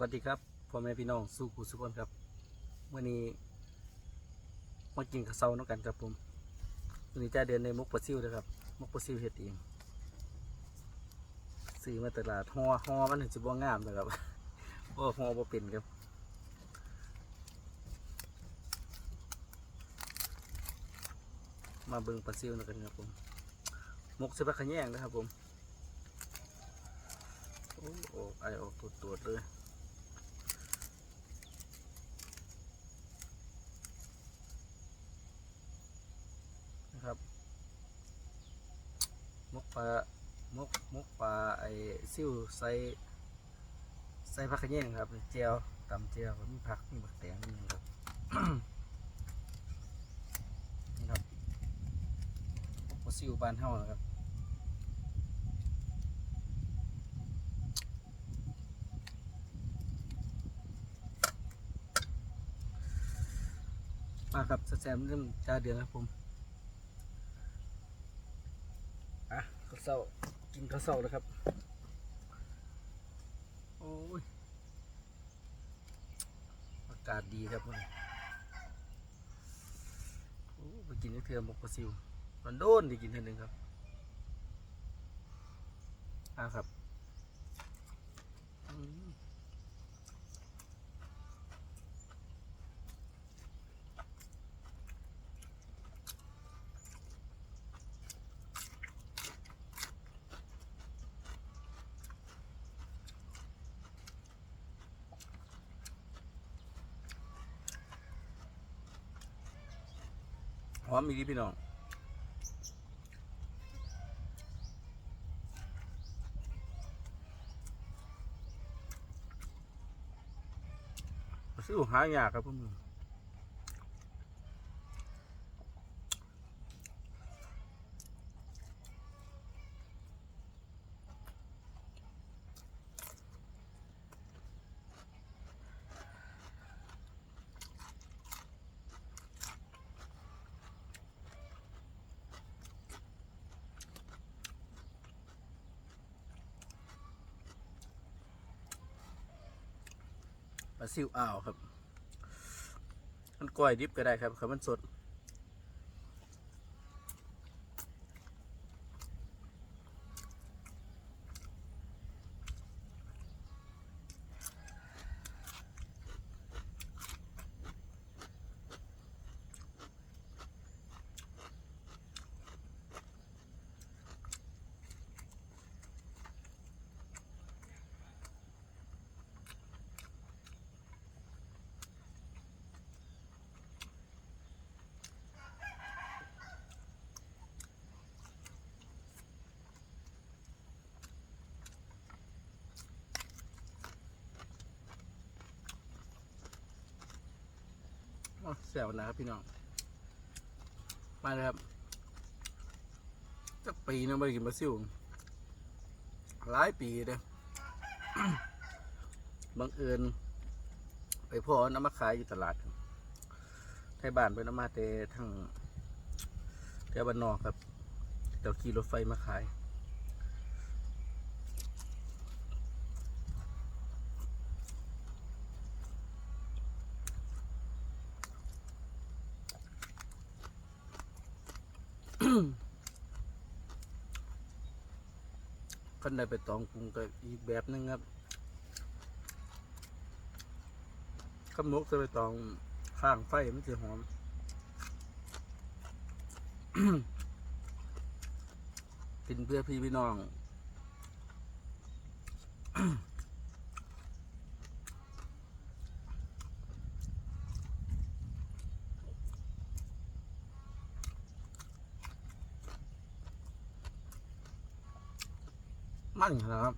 วัสดีครับพ่อแม่พี่น้องสู้กูสุกคนครับวันนี้มากินข้าวเช้าน้องกันครับผมวันนี้จ้าเดินในมุกปลาซิวนะครับมุกปลาซิวเฮ็ดเองซื้อมาตลาดห่อห่อมันถึงจะบ่งามนะครับเพราะว่าห่อบ่เป็นครับมาเบิ่งปลาซิวน้กันครับผมมกใส่ปลาขะแยงนะครับผมโอ้โอ้ไอออกตัวตัวเลย นะครับ มก ปลามกมกปลาไอซิ่วใส่ใส่ผักขะแยงครับเจียวตำเจียวมีผักมีบักแตงนี่ครับนี่ครับมกปลาซิ่วบานเฮานะครับมาครับแซมเริ่มจ้าเดือนครับผม อะข้าวเศร้ากิ นข้าวเศร้าแล้วครับ โอ้ย อากาศดีครับมันโอ้ไปกินเทือมกปลาซิวมันโดนที่กินเท่านึงครับอะครับ อืม หอมมีดีพี่น้องซื้อหายากครับพวกมึง ซิวอ่าวครับ มันก้อยดิบก็ได้ครับครับมันสด แซวนะครับพี่น้องมาเลยครับจะปีนึงไม่ได้กินปลาซิวหลายปีเลยบังเอิญไปพ่อน้ำมาขายอยู่ตลาดไทยบ้านไปน้ำมาเตทั้งแถวบ้านนอกครับเดี๋ยวขี่รถไฟมาขายันใดไปตองกรุงก็อีกแบบหนึงครับข้าวนกจะไปตองข้างไฟมันจะหอมกินเพื่อพี่พี่น้อง มันนะครับ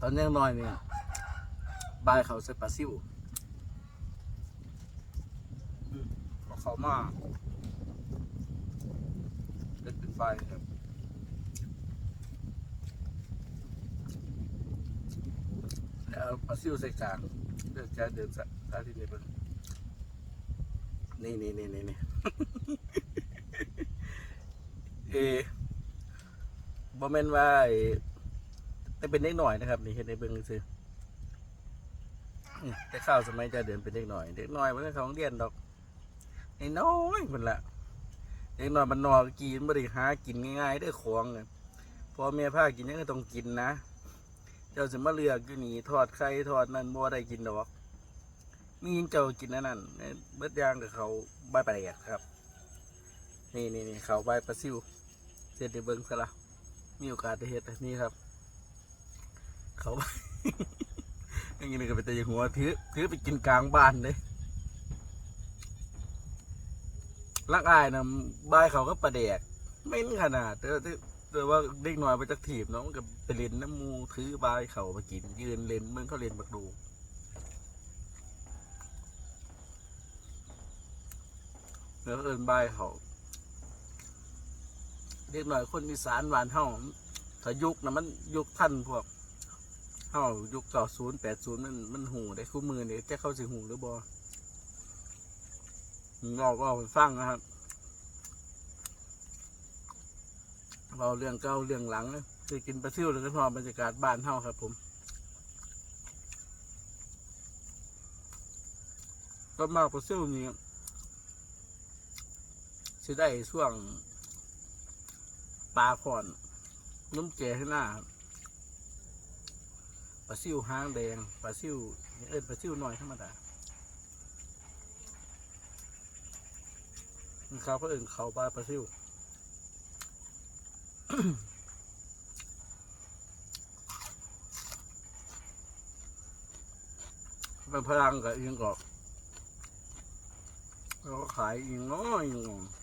ตอนยังน้อยเนี่ยบายเขาใส่ปลาซิวอืมเอาเขามาเด็ดเป็นใบครับแล้วปลาซิวใส่กลางเดินจะเดินสะสาธิตเลยเพิ่น นี่นี่นี่นี่นี่เอบ่แม่นว่าแต่เป็นเด็กหน่อยนะครับ นี่เห็นในเบิ่งซื่อแต่ข้าวสมัยจะเดินเป็นเด็กหน่อยเด็กหน่อยมันก็ของเรียนดอกไอ้น้อยมันละเด็กหน่อยมันนอกกินบ่ได้หากินง่ายๆเด้ของอะพ่อแม่พากินยังก็ต้องกินนะ เจ้าสิมาเลือกอยู่นี่ทอดไข่ทอดนั่นบ่ได้กินดอก มีหยังเจ้ากินอันนั่นเบิดยางกับเขาใบปลาแดกครับ นี่นี่นี่เขาใบปลาซิวเสร็จได้เบิงซะละมีโอกาสได้เฮ็ดนนี่ครับ เขาอย่างนี้ก็เป็นแต่ยังหัวถือถือไปกินกลางบ้านเลยลักอายนะบายเขาก็ประแดกไม่นขนาดแต่แต่แต่ว่าเด็กน้อยไปจากถีบเนาะมันก็ไปเล่นน้ำมูถือบายเขามากินยืนเล่นเมันเขาเล่นบักดู แล้วก็เอินบายเขาเด็กหน่อยคนอีสานหวานเฮาถ้ายุคนะมันยุคท่านพวกเฮายุคเก่าศูนย์แปดศูนย์มันมันหูได้คู่มือเนี่ยจะเข้าสิหูหรือบ่เราก็ฟังนะครับเราเรื่องเก่าเรื่องหลังนะคือกินปลาซิวแล้วก็พอบรรยากาศบ้านเฮาครับ ผมก็มากปลาซิวนี่ สิได้ช่วงปลาขอนน้ำแกให้หน้าปลาซิวหางแดงปลาซิวเอิญปลาซิวหน้อยธรรมดาเขาก็เอิญเขาปลาปลาซิวเป็นพลังกับอิงก็เราก็ขายอิงน้อยอิง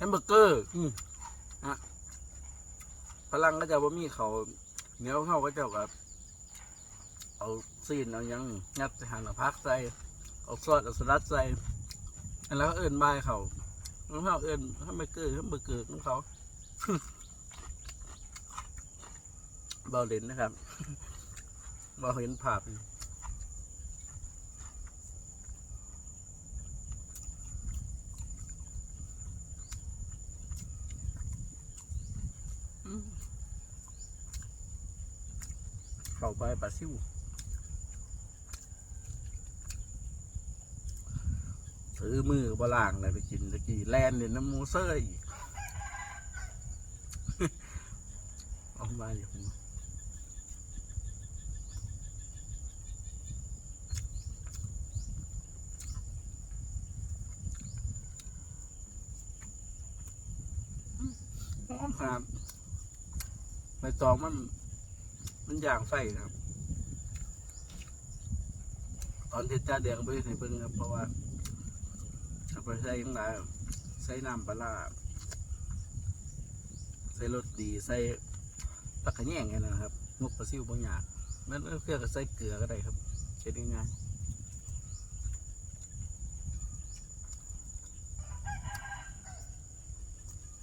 แฮมเบอร์เกอร์อืมพลังก็จะว่ามีเขาเหนียวเข้าก็เจ้ากับเอาซีนเอาหยังงัดใส่หันเอาพักใส่เอาซอสเอาสลัดใส่อันแล้วก็เอิญบายเขาแล้วเขาเอิญให้ไม่เกิดให้เบอร์เกิดของเขาเบาเลนนะครับเบาเห็นภาพอยู่อืม เข้าไปปลาซิวถือมือบล่างเลยไปกินตะกี้แลนเนี่ยน้ำมูเซอร์อีกเอามาอยู่ผมหอมครับใบตองมัน มันย่างไฟครับ ตอนที่จ้าแดงไปให้เพิ่งครับ เพราะว่าเอาไปใส่ยังไงใส่น้ำปลาใส่รสดีใส่ตะขะแยงไงนะครับงกปลาซิวบางอย่างมันเพื่อกับใส่เกลือก็ได้ครับเช็ดง่าย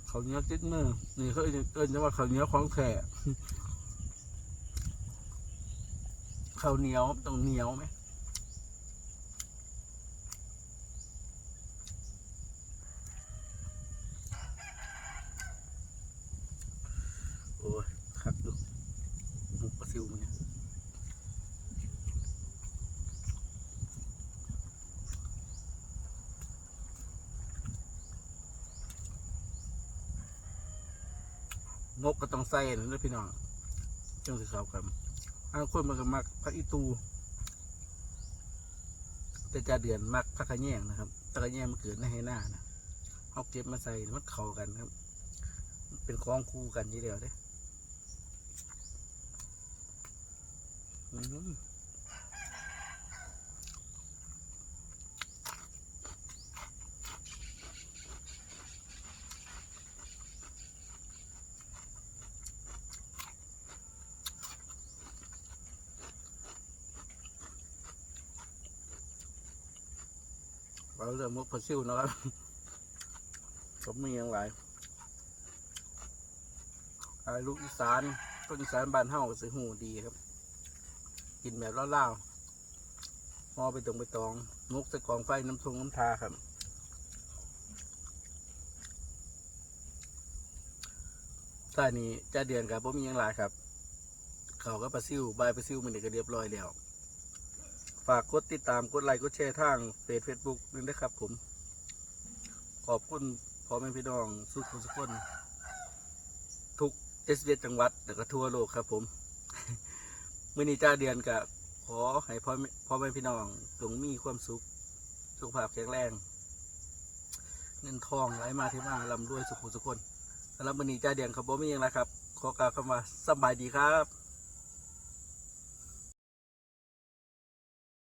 เขาเนี้ยวติดมือนี่เขาเอิ้นเอิ้นว่าเขาเนี้ยวของแท้ ข้าวเหนียวต้องเหนียวไหมโอ้ยคักดูหมุกปลาซิวมันเนี่ยงกก็ต้องใส่นะพี่น้องจังสิเขากัน อาคนมันก็มักพักอีตู แต่จะเดือนมักพักระแยงนะครับพักระแยงมันเกิดในให้หน้านะเอาเก็บมาใส่มันเข้ากันครับ เป็นคล้องคู่กันทีเดียวเด้ เราเรื่องมุกพะซิวนะครับผมมีอย่างไรอ้ลูกอีสานคนอีสานบ้านเฮาก็สิหูดีครับ กินแบบเล่าวๆมอไปตรงไปตองมุกใส่กองไฟน้ำทงน้ำทาครับตอนนี้จ้าเดือนกับผมมีหยังหลายครับ เขาก็ประซิวใบประซิวมันนี่ก็เรียบร้อยแล้ว ฝากกดติดตามกดไลค์กดแชร์ทางเฟซเฟซบุ๊กนึงนะครับผม ขอบคุณพ่อแม่พี่น้องสุขุมสุขคนทุกเจ็ดสิบเอ็ดจังหวัดแล้วก็ทั่วโลกครับผมมื่อนี้จ้าเดือนกับขอให้พ่อแม่พ่อแม่พี่น้องจงมีความสุข สุขภาพแข็งแรง เงินทองไหลมาเทมาลำรวยสุขุมสุขคนสำหรับมื่อนี้จ้าเดือนครับผมมีอย่างไรครับ ขอกล่าวคำว่าสบายดีครับ